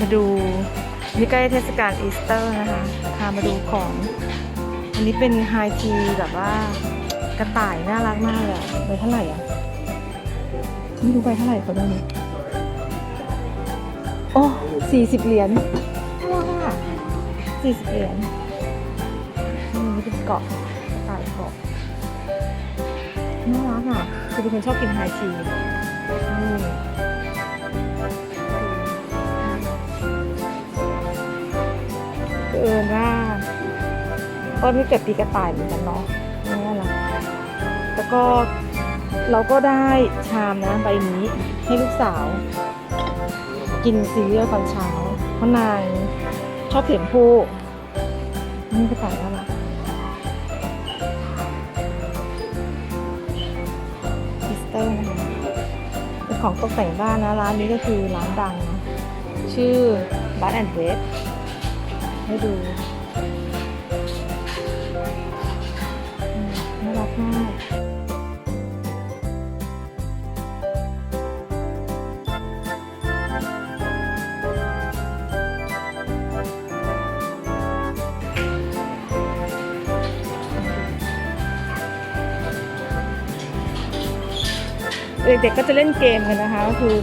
มาดูนี่ใกล้เทศกาลอีสเตอร์นะคะพามาดูของ อันนี้เป็นไฮทีแบบว่ากระต่ายน่ารักมากเลยอะใบเท่าไหร่อะไม่รู้ใบเท่าไหร่เขาด้วยนี่โอ้สี่สิบเหรียญน่ารักอะสี่สิบเหรียญนี่มันเป็นเกาะกระต่ายเกาะน่ารักอะคือเป็นคนชอบกินไฮทีนี่ ต้นที่เกิดปีกระต่ายเหมือนกันเนาะนี่แหละแล้วก็เราก็ได้ชามนะใบนี้ให้ลูกสาว กินซีเรียลตอนเช้าเพราะนางชอบเถียงผู้นี่กระต่ายน่ารักอิสเตอร์นะคะเป็นของตกแต่งบ้านนะ ร้านนี้ก็คือร้านดังนะชื่อ b a t and Bread ให้ดู เด็กๆก็จะเล่นเกมกันนะคะก็คือ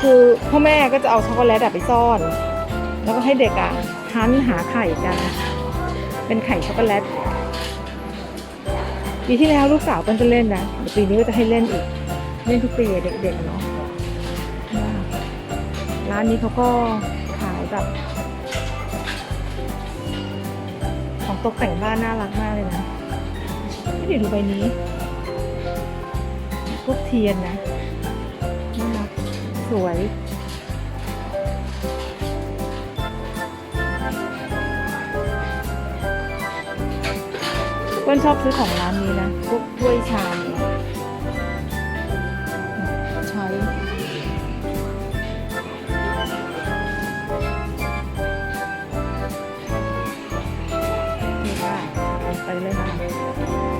คือพ่อแม่ก็จะเอาช็อกโกแลตไปซ่อน แล้วก็ให้เด็กอะหันหาไข่กัน เป็นไข่ช็อกโกแลตปีที่แล้วลูกสาวเปิ้ลจะเล่นนะปีนี้ก็จะให้เล่นอีก เล่นทุกปีเด็กๆเนาะร้านนี้เขาก็ขายแบบของตกแต่งบ้านน่ารักมากเลยนะไม่เดี๋ยวดูใบนี้ พวกเทียนนะน่ารักสวย เปิ้ลชอบซื้อของร้านนี้นะพวกถ้วยชามเนี่ยใช้นี่ค่ะไปเลยค่ะ